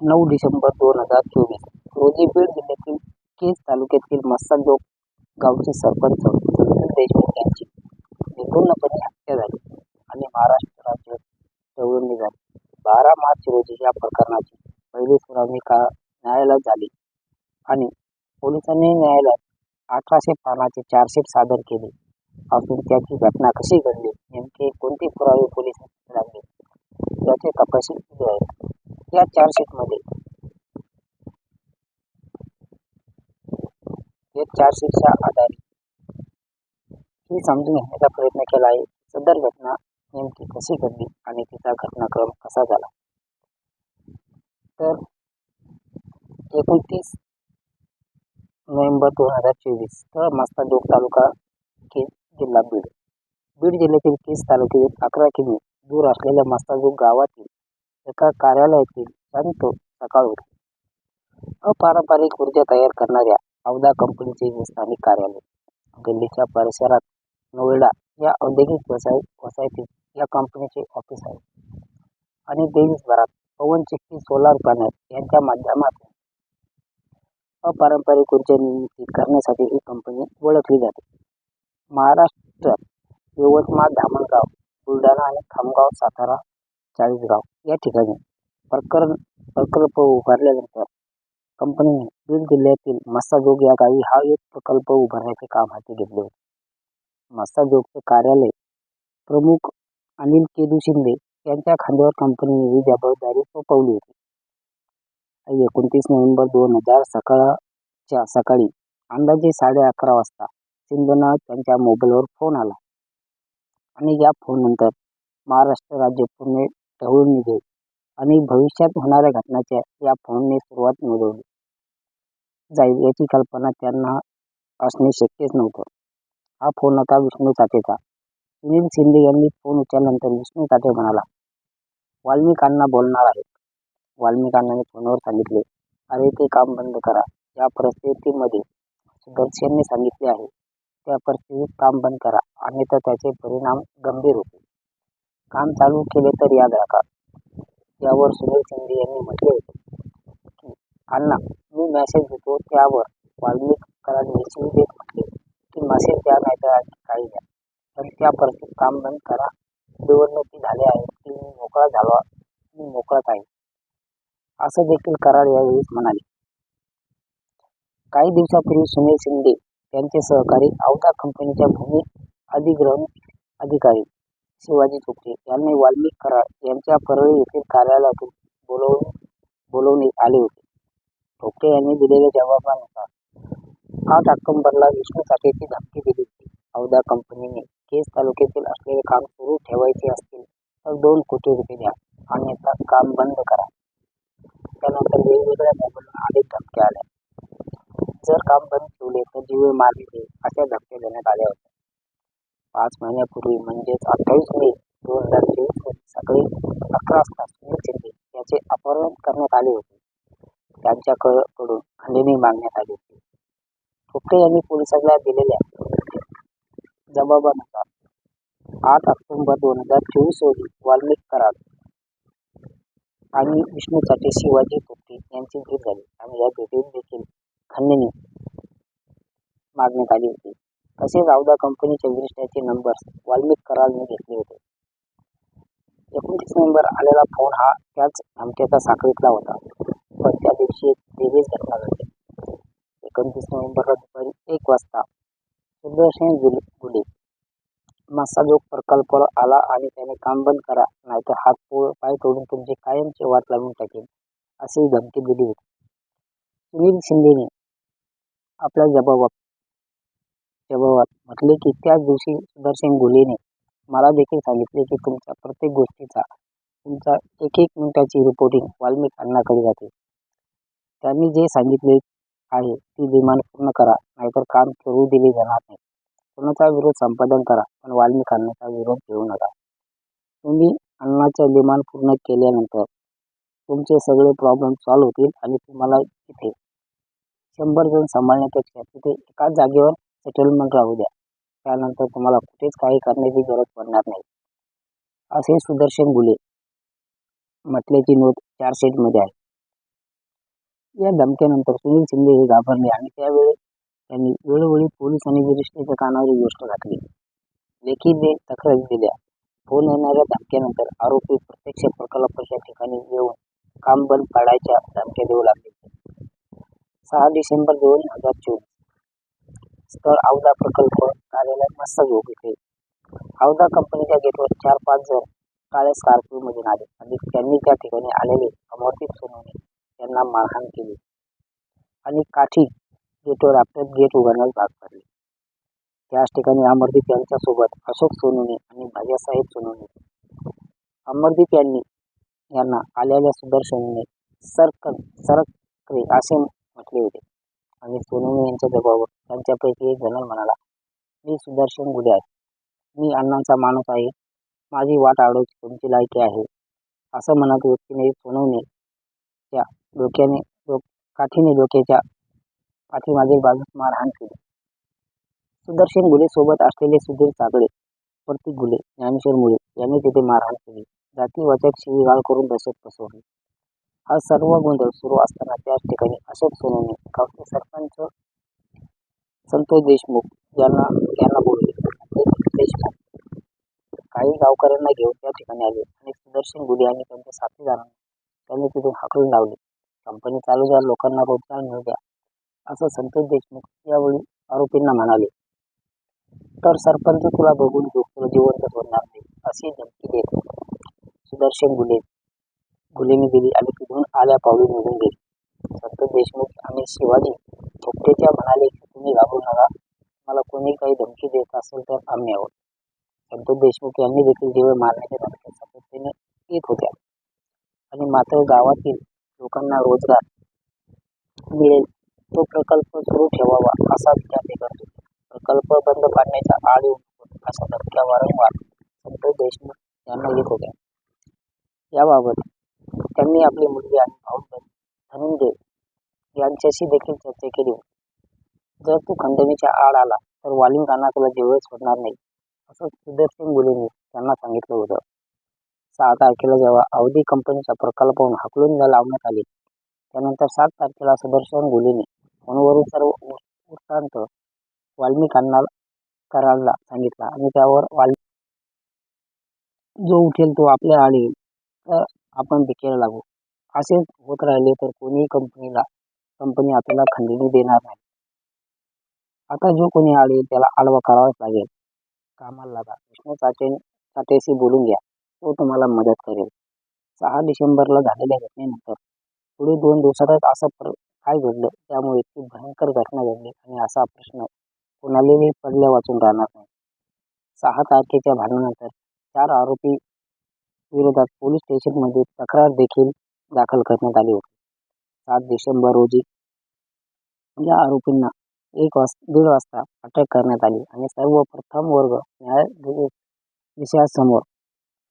नऊ डिसेंबर दोन हजार चोवीस रोजी बीड जिल्ह्यातील केज तालुक्यातील मस्साजोग गावचे सरपंच देशमुख यांची निर्घृणपणे हत्या झाली आणि महाराष्ट्र राज्य दवडली झाली. बारा मार्च रोजी या प्रकरणाची पहिली सुनावणी न्यायालयात झाली आणि पोलिसांनी न्यायालयात अठराशे पानाचे चार्जशीट सादर केले असून त्याची घटना कशी घडली, नेमके कोणते पुरावे पोलिसांनी लागले याचे तपासणी सुरू आहेत. या चार्जशीटमध्ये या चार्जशीटच्या आधारे. हे समजून घेण्याचा प्रयत्न केला आहे सदर घटना नेमकी कशी घडली आणि तिचा घटनाक्रम कसा झाला. तर एकोणतीस नोव्हेंबर दोन हजार चोवीस तर मस्साजोग तालुका केज जिल्हा बीड. बीड जिल्ह्यातील केज तालुक्यातील अकरा किमी दूर असलेल्या मस्साजोग गावातील एका कार्यालयातील संत सकाळ होती. अपारंपरिक ऊर्जा तयार करणाऱ्या अवधा कंपनीचे हे स्थानिक कार्यालय. दिल्लीच्या परिसरात नोएडा या औद्योगिक वसाहतीत या कंपनीचे ऑफिस आहे आणि देशभरात पवनचक्की सोलार पॅनल यांच्या माध्यमातून अपारंपरिक ऊर्जा निर्मिती करण्यासाठी ही कंपनी ओळखली जाते. महाराष्ट्र यवतमाळ, धामणगाव, बुलढाणा आणि खामगाव, सातारा, चाळीसगाव या ठिकाणी प्रकरण प्रकल्प उभारल्यानंतर कंपनीने बीड जिल्ह्यातील मस्साजोग या गावी हा एक प्रकल्प उभारण्याचे काम हाती घेतले होते. मस्साजोगचे कार्यालय प्रमुख अनिल केदू शिंदे यांच्या खांद्यावर कंपनीने ही जबाबदारी सोपवली होती. एकोणतीस नोव्हेंबर दोन हजार सकाळच्या सकाळी अंदाजे साडे अकरा वाजता शिंदेना त्यांच्या मोबाईलवर फोन आला आणि या फोननंतर महाराष्ट्र राज्य पुणे ढवळून निघेल आणि भविष्यात होणाऱ्या घटनांच्या या फोनने सुरुवात नोंदवली जाईल याची कल्पना त्यांना असणे शक्यच नव्हतं. हा फोन होता विष्णू चाटेचा. सुनील शिंदे यांनी फोन उचलल्यानंतर विष्णू चाटे म्हणाला, वाल्मिकांना बोलणार आहेत. वाल्मिकांना फोनवर सांगितले, अरे ते काम बंद करा. या परिस्थितीमध्ये सुदर्शनने सांगितले आहे त्या परिस्थितीत काम बंद करा अन्यथा त्याचे परिणाम गंभीर होतील. काम चालू केले तर याद राखा. यावर सुनील शिंदे यांनी म्हटले होते की, अण्णा मी मेसेज देतो त्यावर वाल्मिकरांनी कराड देत म्हटले की मेसेज द्या नाही तर काही द्या, पण त्या काम बंद करा. निवडणुकी झाल्या आहेत की मी मोकळा झालो मी मोकळाच आहे. असं देखील कराड यावेळी म्हणाले. काही दिवसांपूर्वी सुनील शिंदे यांचे सहकारी अवता कंपनीच्या भूमी अधिग्रहण अधिकारी शिवाजी थोपटे यांनी वाल्मिक कराड यांच्या परळी येथील कार्यालयातून बोलवून बोलवणे आले होते. थोपटे यांनी दिलेल्या जबाबानुसार आठ ऑक्टोबरला विष्णू साठेची धमकी दिली होती. अवधा कंपनीने केस तालुक्यातील असलेले काम सुरू ठेवायचे असतील तर दोन कोटी रुपये द्या अन्यथा काम बंद करा. त्यानंतर वेगवेगळ्या मोबाईलवर अनेक धमक्या आल्या. जर काम बंद ठेवले तर जीवे मारले अशा धमक्या देण्यात आल्या होत्या. पाच महिन्यापूर्वी म्हणजेच अठ्ठावीस मे दोन हजार चोवीस रोजी सकाळी अकरा वाजता सुनील शिंदे याचे अपहरण करण्यात आले होते. त्यांच्याकडून खंडणी मागण्यात आली होती. थोपटे यांनी पोलिसांना दिलेल्या जबाबानुसार आठ ऑक्टोबर दोन हजार चोवीस रोजी वाल्मिक कराड आणि विष्णू चाटे शिवाजी थोपटे यांची भेट झाली आणि या भेटीत देखील खंडणी मागण्यात आली होती. तसेच अवधा कंपनीच्या विरिष्ठाचे नंबर्स वाल्मिक करारने घेतले होते. एकोणतीस नोव्हेंबर आलेला फोन हा त्याच धमक्याचा साखळीतला होता. पण त्या दिवशी एक वेगळीच घटना घडली. एकोणतीस नोव्हेंबरला दुपारी एक वाजता सुदर्शन घुले मस्साजोग प्रकल्प आला आणि त्याने काम बंद करा नाहीतर हात पोळ पाय तोडून तुमची कायमची वाट लावून टाकेन अशी धमकी दिली होती. सुनील शिंदेने आपल्या जबाबात म्हटले की त्याच दिवशी सुदर्शन घुलेने मला देखील सांगितले की तुमच्या प्रत्येक गोष्टीचा तुमचा एक एक मिनिटाची रिपोर्टिंग वाल्मिक अण्णाकडे जाते. त्यांनी जे सांगितले आहे ती डिमांड पूर्ण करा नाहीतर काम करू दिले जाणार नाही. कोणाचा विरोध संपादन करा पण वाल्मिक अण्णाचा विरोध घेऊ नका. तुम्ही अण्णांच्या डिमांड पूर्ण केल्यानंतर तुमचे सगळे प्रॉब्लेम सॉल्व्ह होतील आणि तुम्हाला तिथे शंभर जण सांभाळण्यापेक्षा तिथे एकाच जागेवर सेटलमेंट राहू द्या. त्यानंतर तुम्हाला कुठेच काही करण्याची गरज पडणार नाही, असे सुदर्शन गुले म्हटल्याची नोंद चार्जशीटमध्ये आहे. या धमक्यानंतर सुनील शिंदे हे घाबरले आणि त्यावेळी त्यांनी वेळोवेळी पोलीस आणि वरिष्ठांच्या कानावर गोष्ट घातली. लेखी तक्रारी दिल्या. फोन येणाऱ्या धमक्यानंतर आरोपी प्रत्यक्ष प्रकल्पाच्या ठिकाणी येऊन काम बंद पाडायच्या धमक्या देऊ लागले. सहा डिसेंबर दोन हजार चोवीस. स्थळ औदा प्रकल्प कार्यालय मस्साजोग येथे. औदा कंपनीच्या गेटवर चार-पाच जण काळ्या स्कॉर्पिओमधून आले आणि त्यांनी त्या ठिकाणी आलेले अमरदीप सोनवणे यांना मारहाण केली आणि काठी गेटवर आपल्यात गेट उघडण्यास भाग पाडले. त्याच ठिकाणी अमरदीप यांच्यासोबत अशोक सोनवणे आणि भाज्यासाहेब सोनवणे. अमरदीप यांनी यांना आलेल्या सुदर्शनने सरकन सरकरे असे म्हटले होते आणि सोनवणे यांच्या जबाबावर त्यांच्यापैकी एक जण म्हणाला, मी सुदर्शन गुले आहे. मी अण्णांचा माणूस आहे. माझी वाट अडवायची तुमची लायकी आहे. असं म्हणत व्यक्तीने सोनवणे त्या डोक्याने काठीने डोक्याच्या पाठीमागील बाजूस मारहाण केली. सुदर्शन गुले सोबत असलेले सुधीर चाकळे, प्रतीक गुले, ज्ञानेश्वर मुळे यांनी तिथे मारहाण केली. जातीवाचक शिवीगाळ करून दहशत पसरवली. हा सर्व गोंधळ सुरू असताना त्याच ठिकाणी अशोक सोनवणे, गावचे सरपंच संतोष देशमुख यांना यांना बोलले. देशमुख काही गावकऱ्यांना घेऊन त्या ठिकाणी आले आणि सुदर्शन गुले आणि त्यांच्या साथीदारांना त्यांनी तिथून हाकलून लावले. कंपनी चालू द्या, लोकांना रोजगार मिळू द्या, असं संतोष देशमुख यावेळी आरोपींना म्हणाले. तर सरपंच तुला बघून घेऊ, तुला जिवंत सोडणार नाही, अशी धमकी देत सुदर्शन गुले मुलीने दिली आणि तिथून आल्या पावली निघून गेली संतोष देशमुख आणि शिवाजी थोपटेच्या म्हणाले की तुम्ही घाबरू नका, मला कोणी काही धमकी देत असेल तर आम्ही आहोत. संतोष देशमुख यांनी देखील जीवे मारण्याच्या धमक्या सातत्याने येत होत्या आणि मात्र गावातील लोकांना रोजगार मिळेल तो प्रकल्प सुरू ठेवावा असा विचार ते करतो प्रकल्प बंद पाडण्याच्या आड येऊ नकोत अशा धमक्या वारंवार संतोष देशमुख यांना येत होत्या. याबाबत त्यांनी आपली मुलगी आणि भाऊ धनंजय यांच्याशी देखील चर्चा केली होती. जर तू खंडणीच्या आड आला तर वाल्मिकांना तुला जेवढे सोडणार नाही, असं सुदर्शन मुलींनी त्यांना सांगितलं होतं. सहा तारखेला जेव्हा अवधी कंपनीच्या प्रकल्पावरून हाकलून लावण्यात आले, त्यानंतर सात तारखेला सुदर्शन गुलेने फोनवरून सर्व वृत्तांत वाल्मिकांना करायला सांगितला आणि त्यावर जो उठेल तो आपल्या आड येईल तर आपण भिकेला लागू. असेच होत राहिले तर कोणीही कंपनीला कंपनी आपल्याला खंडणी देणार नाही. आता जो कोणी आले त्याला आडवा करावाच लागेल. कामाला लागा. विष्णू चाटेशी बोलून घ्या. तो तुम्हाला मदत करेल. सहा डिसेंबरला झालेल्या घटनेनंतर पुढे दोन दिवसातच असं पर काय घडलं त्यामुळे ती भयंकर घटना घडली आणि असा प्रश्न कोणालाही पडल्यावाचून राहणार नाही. सहा तारखेच्या भांडणानंतर चार आरोपी विरोधात पोलीस स्टेशनमध्ये तक्रार देखील दाखल करण्यात आली होती. सात डिसेंबर रोजी या आरोपींना एक दीड वाजता अटक करण्यात आली आणि सर्व प्रथम वर्ग विषयासमोर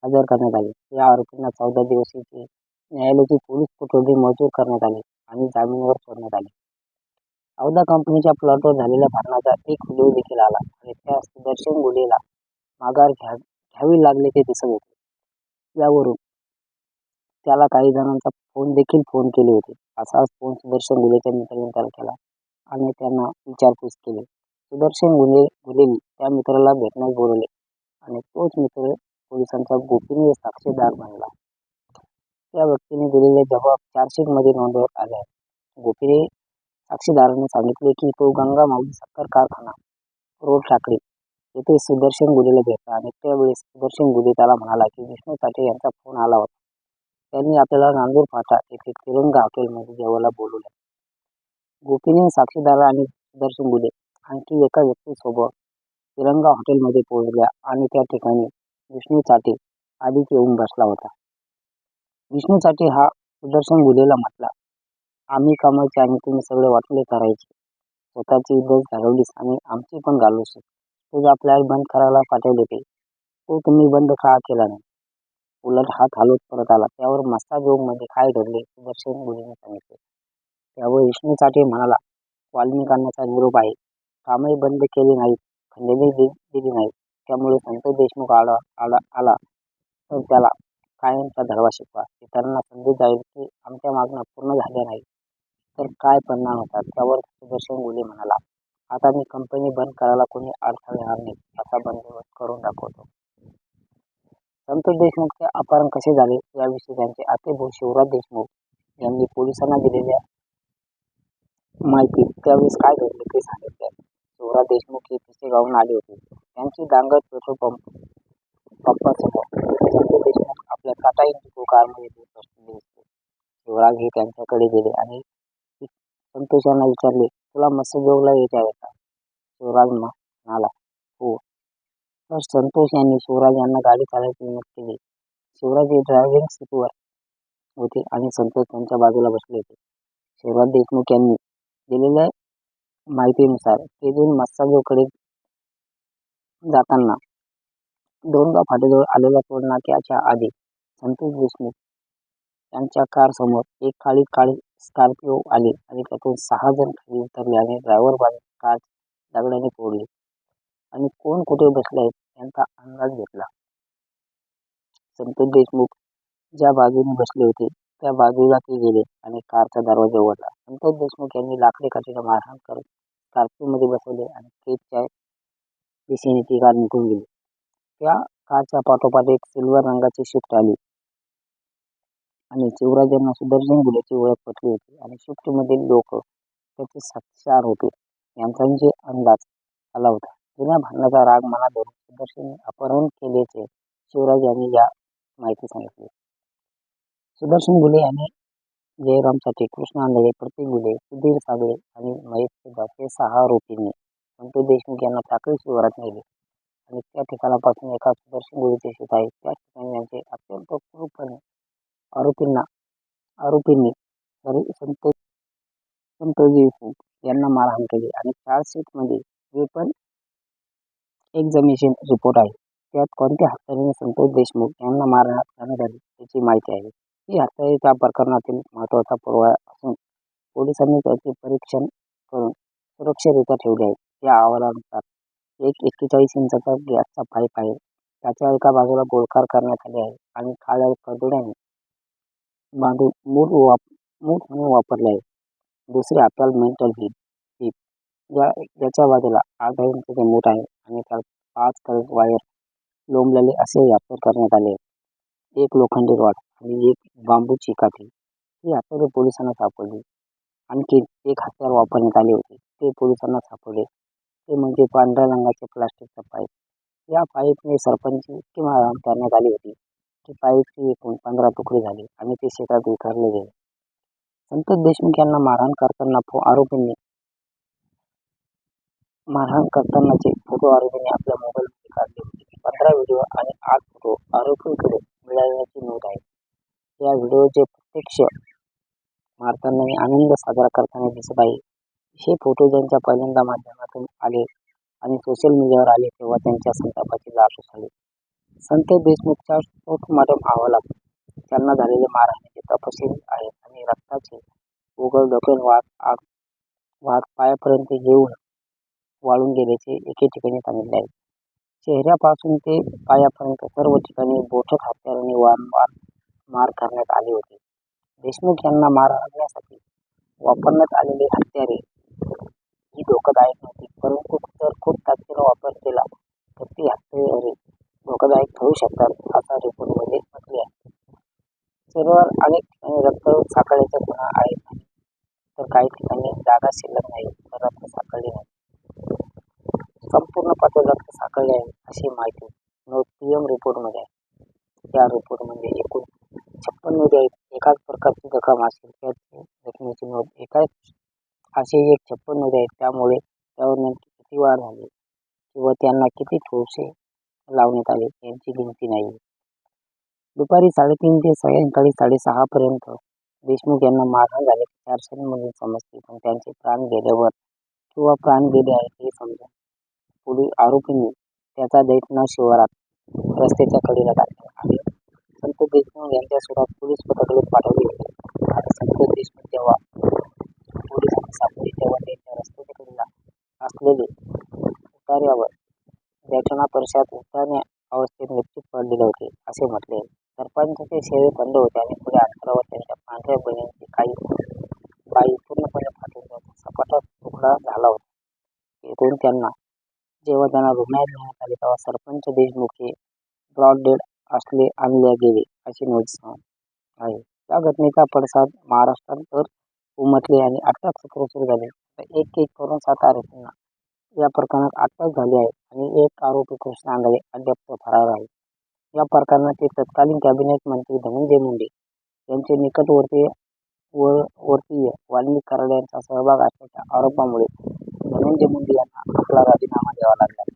हजर करण्यात आले. या आरोपींना चौदा दिवसीय न्यायालयाची पोलीस कोठडी मंजूर करण्यात आली आणि जामिनावर सोडण्यात आले. औदा कंपनीच्या प्लॉटवर झालेल्या भांडणाचा एक व्हिडिओ देखील आला आणि त्या सुदर्शन गुलेला माघार घ्या घ्यावी लागल्याचे दिसत होते. यावरून त्याला काही जणांचा फोन देखील फोन केले होते. असाच फोन सुदर्शन गुलेच्या मित्राने त्याला केला आणि त्यांना विचारपूस केली. सुदर्शन गुले गुलेने त्या मित्राला भेटण्यास बोलावले आणि तोच मित्र पोलिसांचा गोपनीय साक्षीदार बनला. त्या व्यक्तीने दिलेले जबाब चार्जशीटमध्ये नोंदवत आले आहे गोपनीय साक्षीदाराने सांगितले की तो गंगा माऊली साखर कारखाना, रोड ठाकरे येथे सुदर्शन गुलेला भेटला आणि त्यावेळेस सुदर्शन गुले त्याला म्हणाला की विष्णू चाटे यांचा फोन आला होता. त्यांनी आपल्याला नांदूर फाटा येथे तिरंगा हॉटेलमध्ये जेवायला बोलवले गोपीने साक्षीदार आणि सुदर्शन गुले आणखी एका व्यक्तीसोबत तिरंगा हॉटेलमध्ये पोहोचल्या आणि त्या ठिकाणी विष्णू चाटे आधीच येऊन बसला होता. विष्णू चाटे हा सुदर्शन गुलेला म्हटला, आम्ही कामाचे आणि तुम्ही सगळे वाटले करायचे. स्वतःची इज्जत घालवलीस आणि आमची पण घालवशील. तुझा फ्लॅट बंद करायला पाठवले ते, तो तुम्ही बंद का केला नाही? उलट हात हलवत परत आला. त्यावर मस्ताजोगमध्ये काय घडले सुदर्शन गुरुने सांगितले. त्यावर विष्णू चाटे म्हणाला, वाल्मिकांचा निरोप आहे. कामही बंद केले नाहीत, खंडणी दिली नाही. त्यामुळे संतोष देशमुख आला आला तर त्याला कायमचा धडवा शिकवा. इतरांना समजून जाईल की आमच्या मागण्या पूर्ण झाल्या नाही तर काय परिणाम होतात त्यावर सुदर्शन गुले म्हणाला आता मी कंपनी बंद करायला कोणी अडथळा येणार नाही असा बंदोबस्त करून दाखवतो. संतोष देशमुखचे अपहरण कसे झाले याविषयी त्यांचे आतेभाऊ शिवराज देशमुख यांनी पोलिसांना दिलेल्या माहिती त्यावेळेस काय घडले ते सांगितले. शिवराज देशमुख हे पिसेगावहून आले होते. त्यांची दांगट पेट्रोल पंप पंपासमोर संतोष देशमुख आपल्या टाटा इंडिगो कारमध्ये बसलेले दिसले शिवराज हे त्यांच्याकडे गेले आणि संतोष यांना विचारले तुला मत्स्यदेवला यायचे आहे का शिवराज म्हणाला हो. तर संतोष यांनी शिवराज यांना गाडी चालवायची विनंती केली. शिवराज हे ड्रायव्हिंग सीटवर होते आणि संतोष त्यांच्या बाजूला बसले होते. शिवराज देशमुख यांनी दिलेल्या माहितीनुसार ते दोन मत्स्यदेवकडे जाताना दोनदा फाटेजवळ आलेल्या टोलनाक्याच्या आधी संतोष देशमुख त्यांच्या कार समोर एक काळी काळी स्कॉर्पिओ आली आणि त्यातून सहा जण खाली उतरले आणि ड्रायव्हर बाजू कार दगडाने फोडली. आणि कोण कुठे बसले आहेत यांचा अंदाज घेतला. संतोष देशमुख ज्या बाजूने बसले होते त्या बाजूला ते गेले आणि कारचा दरवाजा उघडला. संतोष देशमुख यांनी लाकडी काठीला मारहाण करत स्कॉर्पिओमध्ये बसवले आणि केकच्या दिशेने ती कार निघून गेली. त्या कारच्या पाठोपाठ एक सिल्वर रंगाची शिफ्ट आली. आणि शिवराज यांना सुदर्शन गुन्ह्याची ओळख पटली होती. आणि शिफ्टमधील लोक त्याचे साक्षीदार होते. यांचाही अंदाज आला होता. जुन्या भांडणाचा राग मनात धरून सुदर्शनने अपहरण केल्याचे शिवराज यांनी या माहिती सांगितली. सुदर्शन गुले यांनी जयरामसाठी कृष्ण आंधळे प्रतीक गुले सुधीर सागळे आणि महेश सुद्धा हे सहा आरोपींनी संतोष देशमुख यांना टाकळी शिवारात नेले. आणि त्या ठिकाणापासून एका सुदर्शन गुलेचे शेत आहे त्या ठिकाणी यांचे अत्यंत क्रूरपणे आरोपींना आरोपींनी संतोष संतोष देशमुख यांना मारहाण केली आणि चार्जशीटमध्ये वेपन एक्झामिनेशन रिपोर्ट आहे. त्यात कोणत्या हत्याराने संतोष देशमुख यांना मारण्यात करण्यात आली याची माहिती आहे. ही हत्या त्या प्रकरणातील महत्त्वाचा पुरावा असून पोलिसांनी त्याचे परीक्षण करून सुरक्षितरित्या ठेवले आहे. या अहवालानुसार एक एक्केचाळीस इंचाचा गॅसचा पाईप आहे. त्याच्या एका बाजूला गोळकार करण्यात आले आहे आणि काळ्या कडोड्याने बांधून मूठ वाप मूठ म्हणून वापरले आहे. दुसरे आपल्याला मेंटल हिट ज्या ज्याच्या बाजूला आठ इंचाचे मूठ आहे आणि त्यात पाच करंट वायर लोंबलेले असे व्यापार करण्यात आले एक लोखंडी रॉड आणि एक बांबूची काठी ही हत्यारे पोलिसांना सापडली. आणखी एक हत्यार वापरण्यात आले होते. ते पोलिसांना सापडले. ते म्हणजे पांढऱ्या रंगाचे प्लास्टिकचा पाईप. या पाईपने सरपंच किंवा करण्यात आली होती. की पाईपचे एकूण पंधरा तुकडे झाले. आणि ते शेतात विखरले गेले. संतोष देशमुख यांना मारहाण करताना आरोपींनी मारहाण करतानाचे फोटो आरोपींनी आपल्या मोबाईलमध्ये काढले होते. पंधरा व्हिडिओ आणि आठ फोटो आरोपींकडे मिळाल्याची नोंद आहे. या व्हिडिओचे प्रत्यक्ष मारताना आनंद साजरा करताना दिसत आहे. हे फोटो ज्यांच्या पहिल्यांदा माध्यमातून आले आणि सोशल मीडियावर आले तेव्हा त्यांच्या संतापाची लाट उसळली संत देशमुखच्या पोस्टमॉर्टम अहवालात त्यांना झालेले मारहाणीचे तपशील आहेत आणि रक्ताचे उघड डोक्यात वाद आग वाद पायापर्यंत येऊन वाळून गेल्याचे एके ठिकाणी सांगितले आहे. चेहऱ्यापासून ते पायापर्यंत सर्व ठिकाणी बोटक हत्याराने वारंवार मार करण्यात आले होते. देशमुख यांना मारण्यासाठी वापरण्यात आलेली हत्यारे ही धोकादायक नव्हती परंतु जर खूप ताकदीने वापर केला तर ती हत्यारे धोकादायक ठरू शकतात असा रिपोर्टमध्ये म्हटले आहे. शरीरावर अनेक ठिकाणी रक्त साखळीच्या खुणा आहेत. तर काही ठिकाणी जागा शिल्लक नाही तर रक्त साखळली नाही. संपूर्ण पात्र रक्त साखळले आहे अशी माहिती नोट पी एम रिपोर्टमध्ये आहे. या रिपोर्टमध्ये एकूण छप्पन नोंदी आहेत. एकाच प्रकारची जखम असेल त्याची जखमेची नोंद एकाच असे एक छप्पन नोंदी आहेत. त्यामुळे त्यावर नेमकी किती वाढ झाली किंवा त्यांना किती ठोसे लावण्यात आले. यांची गिनती नाही. दुपारी साडेतीन ते सायंकाळी साडेसहापर्यंत देशमुख यांना मारहाण झाल्याचे म्हणून समजते पण त्यांचे प्राण गेल्यावर किंवा प्राण गेले आहेत हे समजा. पुढील आरोपींनी त्याचा दैतना शिवारात रस्त्याच्या कडेला टाकला. आणि संत देशमुख यांच्या सुरात पोलीस पथकडे पाठवले होते आणि संतोष देशमुख जेव्हा पोलिसांनी सापडले तेव्हा त्यांच्या रस्त्याच्या कडेला असलेले दैठणा परिषद उतारण्या अवस्थेत निश्चित पडलेले होते असे म्हटले सरपंचाचे सेवे बंद होते आणि पुढे अठरा वर्षांच्या पांढऱ्या बहिणींची काही बाई पूर्णपणे फाटून सपाट तुकडा झाला होता. येथून त्यांना जेव्हा त्यांना रुग्णालयात नेण्यात आले तेव्हा सरपंच देशमुख हे ब्रॉड डेड असले आणले गेले अशी नोटीस आहे. या घटनेचा पडसाद महाराष्ट्रात तर उमटले आणि अटक सत्र सुरू झाले. आता एक एक करून सात आरोपींना या प्रकरणात अटक झाली आहे आणि एक आरोपी कृष्णा आंधळे अद्याप फरार आहे. या प्रकरणाचे तत्कालीन कॅबिनेट मंत्री धनंजय मुंडे यांचे निकटवर्तीय वर्तीय वाल्मिक कराड यांचा सहभाग असल्याच्या आरोपामुळे धनंजय मुंडे यांना आपला राजीनामा द्यावा लागला.